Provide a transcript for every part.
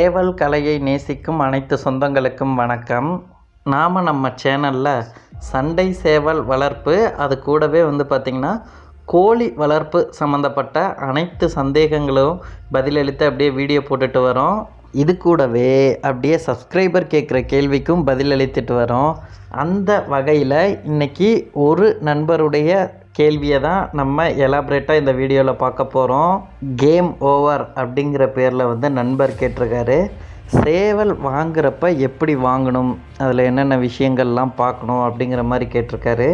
சேவல் கலையை நேசிக்கும் அனைத்து சொந்தங்களுக்கும் வணக்கம். நாம் நம்ம சேனலில் சண்டை சேவல் வளர்ப்பு அது கூடவே வந்து பார்த்திங்கன்னா கோழி வளர்ப்பு சம்மந்தப்பட்ட அனைத்து சந்தேகங்களும் பதிலளித்து அப்படியே வீடியோ போட்டுட்டு வரோம். இது கூடவே அப்படியே சப்ஸ்கிரைபர் கேட்குற கேள்விக்கும் பதிலளித்துட்டு வரோம். அந்த வகையில் இன்றைக்கி ஒரு நண்பருடைய கேள்வியை தான் நம்ம எலாபரேட்டாக இந்த வீடியோவில் பார்க்க போகிறோம் கேம் ஓவர் அப்படிங்கிற பேரில் வந்து நண்பர் கேட்டிருக்காரு. சேவல் வாங்குறப்ப எப்படி வாங்கணும்? அதில் என்னென்ன விஷயங்கள்லாம் பார்க்கணும் அப்படிங்கிற மாதிரி கேட்டிருக்காரு.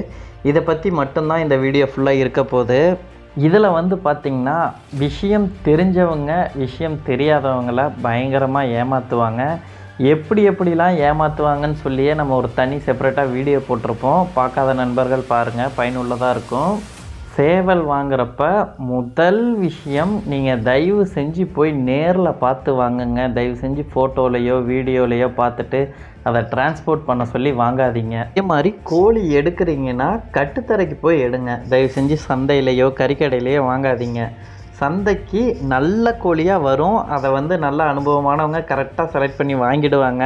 இதை பற்றி மட்டும்தான் இந்த வீடியோ ஃபுல்லாக இருக்க போகுது. இதில் வந்து பார்த்திங்கன்னா விஷயம் தெரிஞ்சவங்க விஷயம் தெரியாதவங்கள பயங்கரமாக ஏமாற்றுவாங்க எப்படி எப்படிலாம் ஏமாற்றுவாங்கன்னு சொல்லியே நம்ம ஒரு தனி செப்பரேட்டாக வீடியோ போட்டிருப்போம். பார்க்காத நண்பர்கள் பாருங்கள் பயனுள்ளதாக இருக்கும். சேவல் வாங்குறப்ப முதல் விஷயம் நீங்கள் தயவு செஞ்சு போய் நேரில் பார்த்து வாங்குங்க. தயவு செஞ்சு ஃபோட்டோலையோ வீடியோலையோ பார்த்துட்டு அதை டிரான்ஸ்போர்ட் பண்ண சொல்லி வாங்காதீங்க. அதே மாதிரி கோழி எடுக்கிறீங்கன்னா கட்டுத்தரைக்கு போய் எடுங்க. தயவு செஞ்சு சந்தையிலையோ கறிக்கடையிலையோ வாங்காதீங்க. சந்தைக்கு நல்ல கோழியாக வரும். அதை வந்து நல்ல அனுபவமானவங்க கரெக்டாக செலக்ட் பண்ணி வாங்கிடுவாங்க.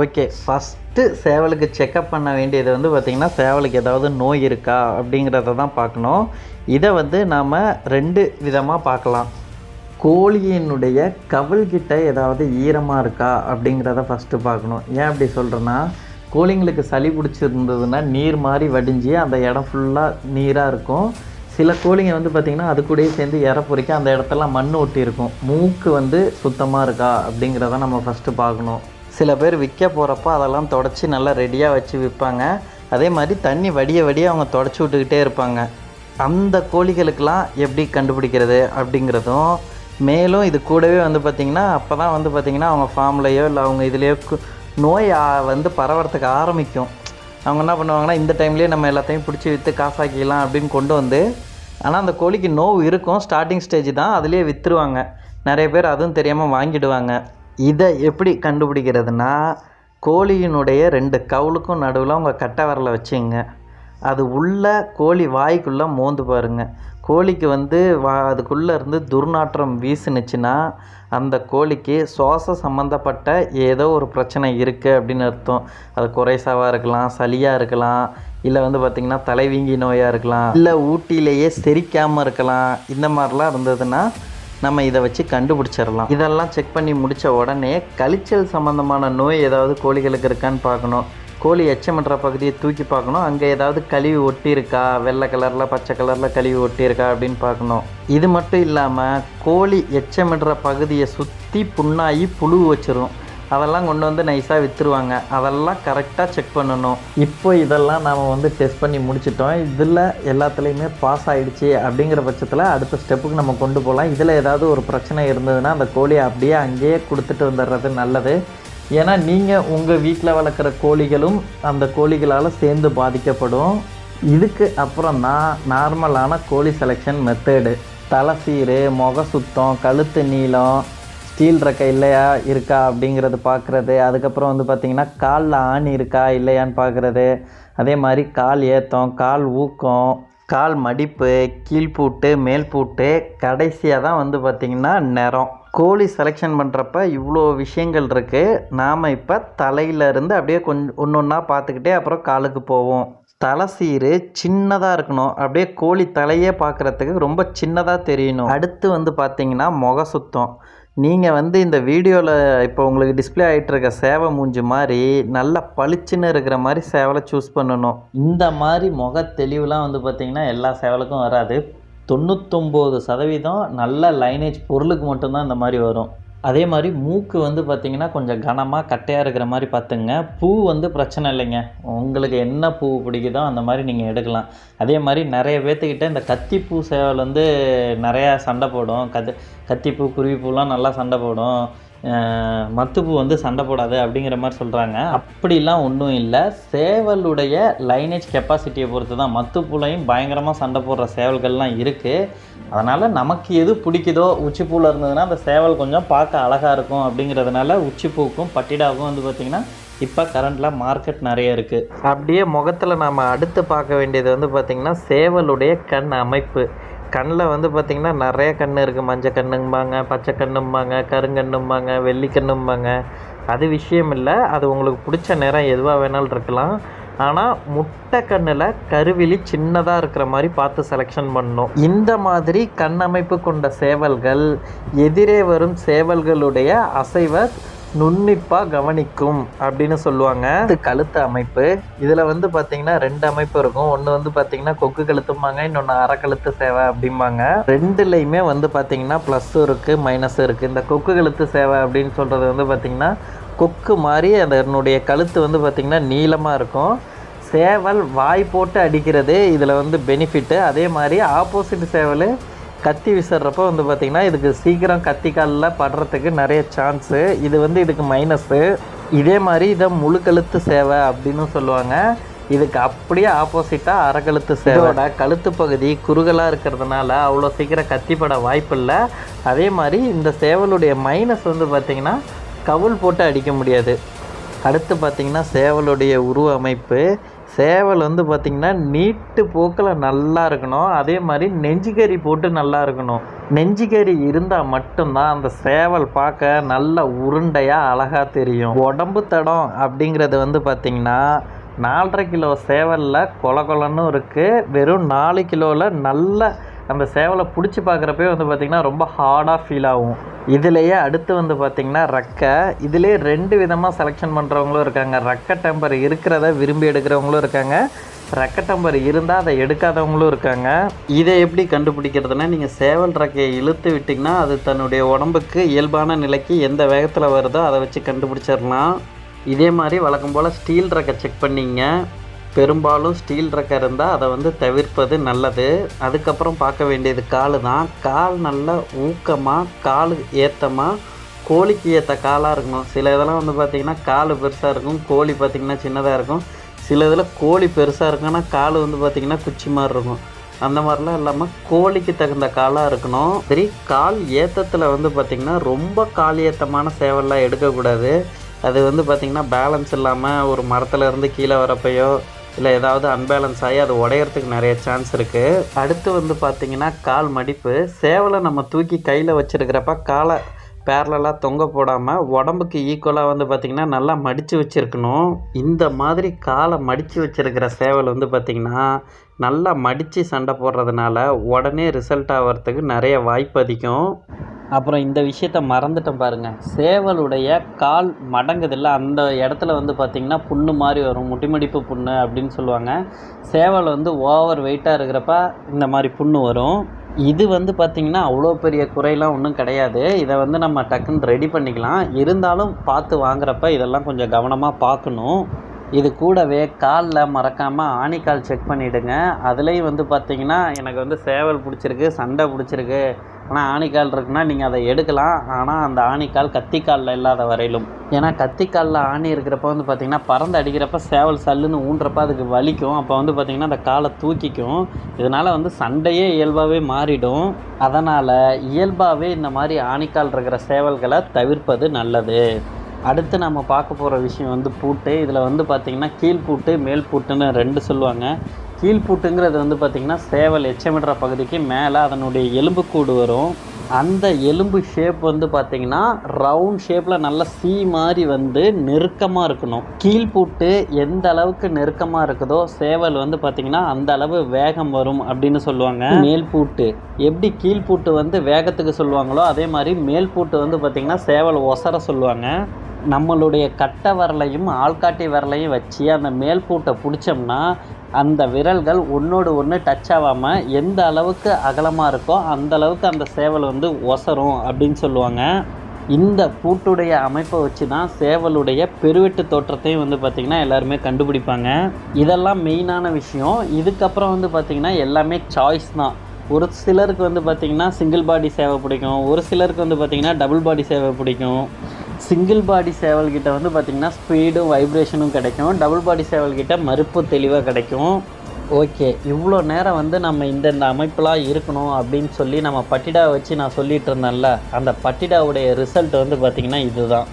ஓகே ஃபஸ்ட்டு சேவலுக்கு செக்கப் பண்ண வேண்டியது வந்து பார்த்திங்கன்னா சேவலுக்கு ஏதாவது நோய் இருக்கா அப்படிங்கிறத தான் பார்க்கணும். இதை வந்து நாம் ரெண்டு விதமாக பார்க்கலாம். கோழியினுடைய கவல்கிட்ட ஏதாவது ஈரமாக இருக்கா அப்படிங்கிறத ஃபஸ்ட்டு பார்க்கணும். ஏன் அப்படி சொல்கிறேன்னா கோழிங்களுக்கு சளி பிடிச்சிருந்ததுன்னா நீர் மாதிரி வடிஞ்சு அந்த இடம் ஃபுல்லாக நீராக இருக்கும். சில கோழிங்க வந்து பார்த்திங்கன்னா அது கூடயே சேர்ந்து இற பொறிக்க அந்த இடத்தெல்லாம் மண் ஒட்டி இருக்கும் மூக்கு வந்து சுத்தமாக இருக்கா அப்படிங்கிறத நம்ம ஃபஸ்ட்டு பார்க்கணும். சில பேர் விற்க போகிறப்ப அதெல்லாம் தொடச்சி நல்லா ரெடியாக வச்சு விற்பாங்க. அதே மாதிரி தண்ணி வடிய வடிய அவங்க தொடச்சி விட்டுக்கிட்டே இருப்பாங்க. அந்த கோழிகளுக்கெல்லாம் எப்படி கண்டுபிடிக்கிறது அப்படிங்கிறதும் மேலும் இது கூடவே வந்து பார்த்திங்கன்னா அப்போ தான் வந்து பார்த்திங்கன்னா அவங்க ஃபார்ம்லேயோ இல்லை அவங்க இதுலேயோ கு- நோய் வந்து பரவறதுக்கு ஆரம்பிக்கும். அவங்க என்ன பண்ணுவாங்கன்னா இந்த டைம்லேயே நம்ம எல்லாத்தையும் பிடிச்சி விற்று காசாக்கிக்கலாம் அப்படின்னு கொண்டு வந்து ஆனால் அந்த கோழிக்கு நோவு இருக்கும். ஸ்டார்டிங் ஸ்டேஜ் தான். அதுலேயே விற்றுருவாங்க நிறைய பேர் அதுவும் தெரியாமல் வாங்கிடுவாங்க. இதை எப்படி கண்டுபிடிக்கிறதுனா கோழியினுடைய ரெண்டு கவுளுக்கும் நடுவில் உங்கள் கட்டை வரலை வச்சுங்க. அது உள்ள கோழி வாய்க்குள்ளே மோந்து பாருங்க. கோழிக்கு வந்து வா அதுக்குள்ளே இருந்து துர்நாற்றம் வீசுனுச்சுன்னா அந்த கோழிக்கு சுவாச சம்மந்தப்பட்ட ஏதோ ஒரு பிரச்சனை இருக்குது அப்படின்னு அர்த்தம். அது குறைசாவாக இருக்கலாம் சளியாக இருக்கலாம் இல்லை வந்து பார்த்திங்கன்னா தலைவீங்கி நோயாக இருக்கலாம் இல்லை ஊட்டியிலேயே செரிக்காமல் இருக்கலாம் இந்த மாதிரிலாம் இருந்ததுன்னா நம்ம இதை வச்சு கண்டுபிடிச்சிடலாம். இதெல்லாம் செக் பண்ணி முடித்த உடனே கழிச்சல் சம்மந்தமான நோய் ஏதாவது கோழிகளுக்கு இருக்கான்னு பார்க்கணும். கோழி எச்சமன்ற பகுதியை தூக்கி பார்க்கணும். அங்கே ஏதாவது கழிவு ஒட்டி இருக்கா வெள்ளை கலரில் பச்சை கலரில் கழிவு ஒட்டி இருக்கா அப்படின்னு பார்க்கணும். இது மட்டும் இல்லாமல் கோழி எச்சமிடுற பகுதியை சுற்றி புண்ணாகி புழு வச்சிரும். அதெல்லாம் கொண்டு வந்து நைஸாக விற்றுருவாங்க அதெல்லாம் கரெக்டாக செக் பண்ணணும். இப்போ இதெல்லாம் நாம் வந்து டெஸ்ட் பண்ணி முடிச்சிட்டோம். இதில் எல்லாத்துலேயுமே பாஸ் ஆகிடுச்சி அப்படிங்கிற பட்சத்தில் அடுத்த ஸ்டெப்புக்கு நம்ம கொண்டு போகலாம் இதில் ஏதாவது ஒரு பிரச்சனை இருந்ததுன்னா அந்த கோழியை அப்படியே அங்கேயே கொடுத்துட்டு வந்துடுறது நல்லது. ஏன்னா நீங்கள் உங்கள் வீட்டில் வளர்க்குற கோழிகளும் அந்த கோழிகளால் சேர்ந்து பாதிக்கப்படும். இதுக்கு அப்புறம் தான் நார்மலான கோழி செலெக்ஷன் மெத்தேடு தலை சீரு முக சுத்தம் கழுத்து நீளம் ஸ்டீல் ரெக்கை இல்லையா இருக்கா அப்படிங்கிறது பார்க்குறது அதுக்கப்புறம் வந்து பார்த்திங்கன்னா காலில் ஆணி இருக்கா இல்லையான்னு பார்க்குறது அதே மாதிரி கால் ஏத்தம் கால் ஊக்கம் கால் மடிப்பு கீழ்பூட்டு மேல்பூட்டு கடைசியாக தான் வந்து பார்த்திங்கன்னா நிறம். கோழி செலெக்ஷன் பண்ணுறப்ப இவ்வளோ விஷயங்கள் இருக்குது நாம் இப்போ தலையிலேருந்து அப்படியே கொஞ்சம் ஒன்று ஒன்றா பார்த்துக்கிட்டே அப்புறம் காலுக்கு போவோம். தலை சீரு சின்னதாக இருக்கணும். அப்படியே கோழி தலையே பார்க்குறதுக்கு ரொம்ப சின்னதாக தெரியணும். அடுத்து வந்து பார்த்திங்கன்னா முக சுத்தம். நீங்கள் வந்து இந்த வீடியோவில் இப்போ உங்களுக்கு டிஸ்ப்ளே ஆகிட்டு இருக்க சேவை மூஞ்சி மாதிரி நல்லா பளிச்சுன்னு இருக்கிற மாதிரி சேவலை சூஸ் பண்ணணும். இந்த மாதிரி முக தெளிவுலாம் வந்து பார்த்திங்கன்னா எல்லா சேவலுக்கும் வராது. தொண்ணூத்தொம்பது சதவீதம் நல்ல லைனேஜ் பொருளுக்கு மட்டும்தான் இந்த மாதிரி வரும். அதே மாதிரி மூக்கு வந்து பார்த்திங்கன்னா கொஞ்சம் கனமாக கட்டையாக இருக்கிற மாதிரி பார்த்துங்க. பூ வந்து பிரச்சனை இல்லைங்க. உங்களுக்கு என்ன பூ பிடிக்குதோ அந்த மாதிரி நீங்கள் எடுக்கலாம். அதே மாதிரி நிறைய பேர்த்துக்கிட்ட இந்த கத்திப்பூ சேவல் வந்து நிறையா சண்டை போடும். கத்து கத்திப்பூ குருவிப்பூலாம் நல்லா சண்டை போடும். மத்துப்பூ வந்து சண்டை போடாது அப்படிங்கிற மாதிரி சொல்கிறாங்க அப்படிலாம் ஒன்றும் இல்லை. சேவலுடைய லைனேஜ் கெப்பாசிட்டியை பொறுத்து தான் மத்துப்பூலையும் பயங்கரமாக சண்டை போடுற சேவல்கள்லாம் இருக்குது அதனால் நமக்கு எது பிடிக்குதோ உச்சிப்பூவில் இருந்ததுன்னா அந்த சேவல் கொஞ்சம் பார்க்க அழகாக இருக்கும் அப்படிங்கிறதுனால உச்சிப்பூக்கும் பட்டிடாவுக்கும் வந்து பார்த்திங்கன்னா இப்போ கரண்டில் மார்க்கெட் நிறைய இருக்குது அப்படியே முகத்தில் நாம் அடுத்து பார்க்க வேண்டியது வந்து பார்த்திங்கன்னா சேவலுடைய கண் அமைப்பு. கண்ணில் வந்து பார்த்திங்கன்னா நிறைய கண் இருக்குது மஞ்சள் கண்ணும்பாங்க பச்சை கண்ணும்பாங்க கருங்கண்ணும்பாங்க வெள்ளி கண்ணும்பாங்க. அது விஷயம் இல்லை. அது உங்களுக்கு பிடிச்ச நேரம் எதுவாக வேணாலும் இருக்கலாம். ஆனால் முட்டை கண்ணில் கருவிழி சின்னதாக இருக்கிற மாதிரி பார்த்து செலெக்ஷன் பண்ணணும். இந்த மாதிரி கண் அமைப்பு கொண்ட சேவல்கள் எதிரே வரும் சேவல்களுடைய அசைவை நுண்ணிப்பாக கவனிக்கும் அப்படின்னு சொல்லுவாங்க. இது கழுத்து அமைப்பு. இதில் வந்து பார்த்தீங்கன்னா ரெண்டு அமைப்பு இருக்கும். ஒன்று வந்து பார்த்திங்கன்னா கொக்கு கழுத்தும்பாங்க இன்னொன்று அறக்கழுத்து சேவை அப்படிம்பாங்க. ரெண்டுலேயுமே வந்து பார்த்திங்கன்னா ப்ளஸ்ஸும் இருக்குது மைனஸும் இருக்குது இந்த கொக்கு கழுத்து சேவை அப்படின்னு சொல்கிறது வந்து பார்த்திங்கன்னா கொக்கு மாதிரி அதனுடைய கழுத்து வந்து பார்த்திங்கன்னா நீளமாக இருக்கும். சேவல் வாய் போட்டு அடிக்கிறது இதில் வந்து பெனிஃபிட்டு அதே மாதிரி ஆப்போசிட் சேவல் கத்தி விசிறப்போ வந்து பார்த்திங்கன்னா இதுக்கு சீக்கிரம் கத்தி காலில் படுறதுக்கு நிறைய சான்ஸு இது வந்து இதுக்கு மைனஸு இதே மாதிரி இதை முழு கழுத்து சேவை அப்படின்னு சொல்லுவாங்க. இதுக்கு அப்படியே ஆப்போசிட்டாக அரைக்கழுத்து சேவோட. கழுத்து பகுதி குறுகலாக இருக்கிறதுனால அவ்வளோ சீக்கிரம் கத்திப்பட வாய்ப்பு இல்லை. அதே மாதிரி இந்த சேவலுடைய மைனஸ் வந்து பார்த்திங்கன்னா கவுல் போட்டு அடிக்க முடியாது. அடுத்து பார்த்திங்கன்னா சேவலுடைய உருவ அமைப்பு. சேவல் வந்து பார்த்திங்கன்னா நீட்டு போக்கில் நல்லா இருக்கணும். அதே மாதிரி நெஞ்சுக்கறி போட்டு நல்லா இருக்கணும். நெஞ்சுக்கறி இருந்தால் மட்டும்தான் அந்த சேவல் பார்க்க நல்ல உருண்டையாக அழகாக தெரியும். உடம்பு தடம் அப்படிங்கிறது வந்து பார்த்திங்கன்னா நாலரை கிலோ சேவலில் கொல கொலன்னு இருக்குது வெறும் நாலு கிலோவில் நல்ல அந்த சேவலை பிடிச்சி பார்க்குறப்பே வந்து பார்த்திங்கன்னா ரொம்ப ஹார்டாக ஃபீல் ஆகும். இதுலேயே அடுத்து வந்து பார்த்திங்கன்னா ரெக்கை. இதுலேயே ரெண்டு விதமாக செலெக்ஷன் பண்ணுறவங்களும் இருக்காங்க. ரெக்கை டெம்பர் இருக்கிறத விரும்பி எடுக்கிறவங்களும் இருக்காங்க. ரெக்கை டெம்பர் இருந்தால் அதை எடுக்காதவங்களும் இருக்காங்க. இதை எப்படி கண்டுபிடிக்கிறதுனா நீங்கள் சேவல் ரெக்கையை இழுத்து விட்டிங்கன்னா அது தன்னுடைய உடம்புக்கு இயல்பான நிலைக்கு எந்த வேகத்தில் வருதோ அதை வச்சு கண்டுபிடிச்சிடலாம். இதே மாதிரி வழக்கம் போல் ஸ்டீல் ரெக்கை செக் பண்ணிங்க. பெரும்பாலும் ஸ்டீல் ரெக்கை இருந்தால் அதை வந்து தவிர்ப்பது நல்லது. அதுக்கப்புறம் பார்க்க வேண்டியது கால் தான். கால் நல்ல ஊக்கமாக கால் ஏற்றமாக கோழிக்கு ஏற்ற காலாக இருக்கணும். சில இதெல்லாம் வந்து பார்த்திங்கன்னா கால் பெருசாக இருக்கும் கோழி பார்த்திங்கன்னா சின்னதாக இருக்கும். சில இதில் கோழி பெருசாக இருக்கும்னா கால் வந்து பார்த்திங்கன்னா குச்சி மாதிரி இருக்கும். அந்த மாதிரிலாம் இல்லாமல் கோழிக்கு தகுந்த காலாக இருக்கணும். சரி கால் ஏத்தத்தில் வந்து பார்த்திங்கன்னா ரொம்ப கால் ஏத்தமான சேவல்லாம் எடுக்கக்கூடாது. அது வந்து பார்த்திங்கன்னா பேலன்ஸ் இல்லாமல் ஒரு மரத்தில் இருந்து கீழே வரப்பையோ இல்லை ஏதாவது அன்பேலன்ஸ் ஆகி அது உடையறதுக்கு நிறைய சான்ஸ் இருக்குது அடுத்து வந்து பார்த்திங்கன்னா கால் மடிப்பு. சேவலை நம்ம தூக்கி கையில் வச்சிருக்கிறப்ப காலை பேரலாக தொங்க போடாமல் உடம்புக்கு ஈக்குவலாக வந்து பார்த்திங்கன்னா நல்லா மடித்து வச்சுருக்கணும். இந்த மாதிரி காலை மடித்து வச்சிருக்கிற சேவல் வந்து பார்த்திங்கன்னா நல்லா மடித்து சண்டை போடுறதுனால உடனே ரிசல்ட் ஆகிறதுக்கு நிறைய வாய்ப்பு அதிகம். அப்புறம் இந்த விஷயத்த மறந்துட்டேன் பாருங்கள் சேவலுடைய கால் மடங்குதில்ல அந்த இடத்துல வந்து பார்த்திங்கன்னா புண்ணு மாதிரி வரும் முட்டிமடிப்பு புண்ணு அப்படின்னு சொல்லுவாங்க. சேவல் வந்து ஓவர் வெயிட்டாக இருக்கிறப்ப இந்த மாதிரி புண்ணு வரும். இது வந்து பார்த்திங்கன்னா அவ்வளோ பெரிய குறையெல்லாம் ஒன்றும் கிடையாது. இதை வந்து நம்ம டக்குன்னு ரெடி பண்ணிக்கலாம். இருந்தாலும் பார்த்து வாங்குறப்ப இதெல்லாம் கொஞ்சம் கவனமாக பார்க்கணும். இது கூடவே காலில் மறக்காமல் ஆணிக்கால் செக் பண்ணிவிடுங்க அதுலேயும் வந்து பார்த்தீங்கன்னா எனக்கு வந்து சேவல் பிடிச்சிருக்கு சண்டை பிடிச்சிருக்கு. ஆனால் ஆணிக்கால் இருக்குன்னா நீங்கள் அதை எடுக்கலாம். ஆனால் அந்த ஆணிக்கால் கத்திக்காலில் இல்லாத வரையிலும். ஏன்னா கத்திக்காலில் ஆணி இருக்கிறப்ப வந்து பார்த்திங்கன்னா பறந்து அடிக்கிறப்ப சேவல் சல்லுன்னு ஊன்றப்ப அதுக்கு வலிக்கும். அப்போ வந்து பார்த்திங்கன்னா அந்த காலை தூக்கிக்கும். இதனால் வந்து சண்டையே இயல்பாகவே மாறிடும். அதனால் இயல்பாகவே இந்த மாதிரி ஆணிக்கால் இருக்கிற சேவல்களை தவிர்ப்பது நல்லது. அடுத்து நம்ம பார்க்க போகிற விஷயம் வந்து பூட்டு. இதில் வந்து பார்த்திங்கன்னா கீழ்பூட்டு மேல் பூட்டுன்னு ரெண்டு சொல்லுவாங்க. கீழ்பூட்டுங்கிறது வந்து பார்த்திங்கன்னா சேவல் எச்சமிடுற பகுதிக்கு மேலே அதனுடைய எலும்புக்கூடு வரும். அந்த எலும்பு ஷேப் வந்து பார்த்திங்கன்னா ரவுண்ட் ஷேப்பில் நல்ல சி மாதிரி வந்து நெருக்கமாக இருக்கணும். கீழ்பூட்டு எந்த அளவுக்கு நெருக்கமாக இருக்குதோ சேவல் வந்து பார்த்திங்கன்னா அந்த அளவு வேகம் வரும் அப்படின்னு சொல்லுவாங்க. மேல்பூட்டு எப்படி கீழ்பூட்டு வந்து வேகத்துக்கு சொல்லுவாங்களோ அதே மாதிரி மேல்பூட்டு வந்து பார்த்திங்கன்னா சேவல் ஒசர சொல்லுவாங்க. நம்மளுடைய கட்டை விரலையும் ஆள்காட்டி விரலையும் வச்சு அந்த மேல் பூட்டை பிடிச்சோம்னா அந்த விரல்கள் ஒன்றோடு ஒன்று டச் ஆகாமல் எந்த அளவுக்கு அகலமாக இருக்கோ அந்த அளவுக்கு அந்த சேவல் வந்து ஒசரும் அப்படின்னு சொல்லுவாங்க. இந்த பூட்டுடைய அமைப்பை வச்சு தான் சேவலுடைய பெருவெட்டு தோற்றத்தையும் வந்து பார்த்திங்கன்னா எல்லாருமே கண்டுபிடிப்பாங்க. இதெல்லாம் மெயினான விஷயம். இதுக்கப்புறம் வந்து பார்த்திங்கன்னா எல்லாமே சாய்ஸ் தான். ஒரு சிலருக்கு வந்து பார்த்திங்கன்னா சிங்கிள் பாடி சேவை பிடிக்கும். ஒரு சிலருக்கு வந்து பார்த்திங்கன்னா டபுள் பாடி சேவை பிடிக்கும். சிங்கிள் பாடி சேவல்கிட்ட வந்து பார்த்திங்கன்னா ஸ்பீடும் வைப்ரேஷனும் கிடைக்கும். டபுள் பாடி சேவல்கிட்ட மறுப்பு தெளிவாக கிடைக்கும். ஓகே இவ்வளோ நேரம் வந்து நம்ம இந்தந்த அமைப்பெலாம் இருக்கணும் அப்படின்னு சொல்லி நம்ம பட்டிடா வச்சு நான் சொல்லிட்டு இருந்தேன்ல அந்த பட்டிடாவுடைய ரிசல்ட் வந்து பார்த்திங்கன்னா இதுதான்.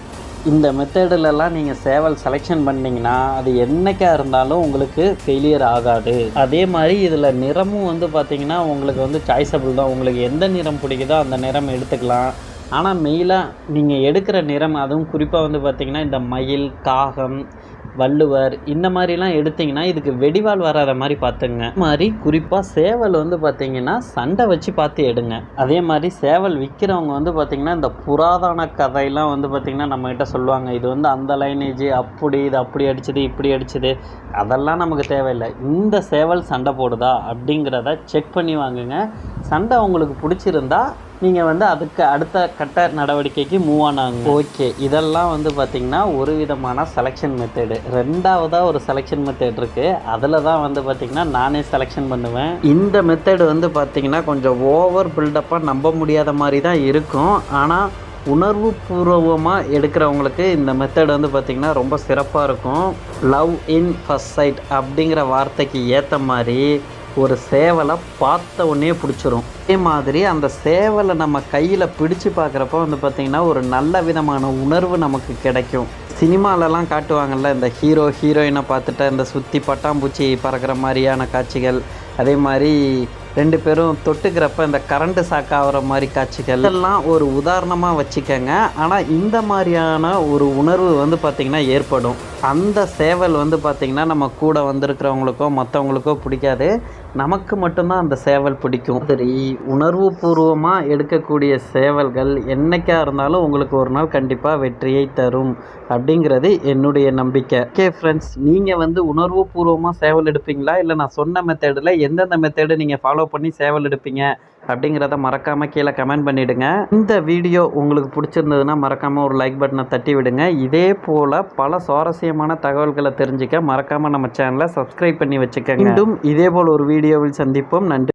இந்த மெத்தடிலலாம் நீங்கள் சேவல் செலெக்ஷன் பண்ணிங்கன்னா அது என்னைக்காக இருந்தாலும் உங்களுக்கு ஃபெயிலியர் ஆகாது. அதே மாதிரி இதில் நிறமும் வந்து பார்த்திங்கன்னா உங்களுக்கு வந்து சாய்ஸபிள் தான். உங்களுக்கு எந்த நிறம் பிடிக்குதோ அந்த நிறம் எடுத்துக்கலாம். ஆனால் மெயிலாக நீங்கள் எடுக்கிற நிறம் அதுவும் குறிப்பாக வந்து பார்த்திங்கன்னா இந்த மயில் காகம் வள்ளுவர் இந்த மாதிரிலாம் எடுத்திங்கன்னா இதுக்கு வெடிவால் வராத மாதிரி பார்த்துங்க மாதிரி குறிப்பாக சேவல் வந்து பார்த்திங்கன்னா சண்டை வச்சு பார்த்து எடுங்க. அதே மாதிரி சேவல் விற்கிறவங்க வந்து பார்த்திங்கன்னா இந்த புராதன கதையெல்லாம் வந்து பார்த்திங்கன்னா நம்மகிட்ட சொல்லுவாங்க. இது வந்து அந்த லைனேஜ் அப்படி இது அப்படி அடிச்சது இப்படி அடிச்சது அதெல்லாம் நமக்கு தேவையில்லை. இந்த சேவல் சண்டை போடுதா அப்படிங்கிறத செக் பண்ணி வாங்குங்க. சண்டை உங்களுக்கு பிடிச்சிருந்தா நீங்கள் வந்து அதுக்கு அடுத்த கட்ட நடவடிக்கைக்கு மூவ் ஆனாங்க ஓகே இதெல்லாம் வந்து பார்த்திங்கன்னா ஒரு விதமான செலெக்ஷன் மெத்தடு ரெண்டாவதாக ஒரு செலெக்ஷன் மெத்தட் இருக்குது அதில் தான் வந்து பார்த்திங்கன்னா நானே செலெக்ஷன் பண்ணுவேன். இந்த மெத்தடு வந்து பார்த்திங்கன்னா கொஞ்சம் ஓவர் பில்டப்பாக நம்ப முடியாத மாதிரி தான் இருக்கும். ஆனால் உணர்வு பூர்வமாக எடுக்கிறவங்களுக்கு இந்த மெத்தட் வந்து பார்த்திங்கன்னா ரொம்ப சிறப்பாக இருக்கும். லவ் இன் ஃபஸ்ட் சைட் அப்படிங்கிற வார்த்தைக்கு ஏற்ற மாதிரி ஒரு சேவலை பார்த்த உடனே பிடிச்சிரும். அதே மாதிரி அந்த சேவலை நம்ம கையில் பிடிச்சு பார்க்குறப்ப வந்து பார்த்திங்கன்னா ஒரு நல்ல விதமான உணர்வு நமக்கு கிடைக்கும். சினிமாலலாம் காட்டுவாங்கள்ல இந்த ஹீரோ ஹீரோயினை பார்த்துட்டு இந்த சுற்றி பட்டாம்பூச்சி பறக்கிற மாதிரியான காட்சிகள். அதே மாதிரி ரெண்டு பேரும் தொட்டுக்கிறப்ப இந்த கரண்ட்டு சாக்காகிற மாதிரி காட்சிகள். இதெல்லாம் ஒரு உதாரணமாக வச்சுக்கோங்க. ஆனால் இந்த மாதிரியான ஒரு உணர்வு வந்து பார்த்திங்கன்னா ஏற்படும். அந்த சேவல் வந்து பார்த்திங்கன்னா நம்ம கூட வந்திருக்கிறவங்களுக்கோ மற்றவங்களுக்கோ பிடிக்காது. நமக்கு மட்டும்தான் அந்த சேவல் பிடிக்கும். சரி உணர்வு பூர்வமாக எடுக்கக்கூடிய சேவல்கள் என்னைக்காக இருந்தாலும் உங்களுக்கு ஒரு நாள் கண்டிப்பாக வெற்றியை தரும் அப்படிங்கிறது என்னுடைய நம்பிக்கை. ஓகே ஃப்ரெண்ட்ஸ் நீங்கள் வந்து உணர்வு பூர்வமாக சேவல் எடுப்பீங்களா? இல்லை நான் சொன்ன மெத்தடில் எந்தெந்த மெத்தடு நீங்கள் ஃபாலோ பண்ணி சேவல் எடுப்பீங்க? அப்படிங்கிறத மறக்காமல் கீழே கமெண்ட் பண்ணிவிடுங்க இந்த வீடியோ உங்களுக்கு பிடிச்சிருந்ததுன்னா மறக்காமல் ஒரு லைக் பட்டனை தட்டி விடுங்க. இதே போல் பல சுவாரஸ்யமான தகவல்களை தெரிஞ்சுக்க மறக்காமல் நம்ம சேனலை சப்ஸ்கிரைப் பண்ணி வச்சுக்கோங்க. மீண்டும் இதே போல் ஒரு வீடியோவில் சந்திப்போம். நன்றி.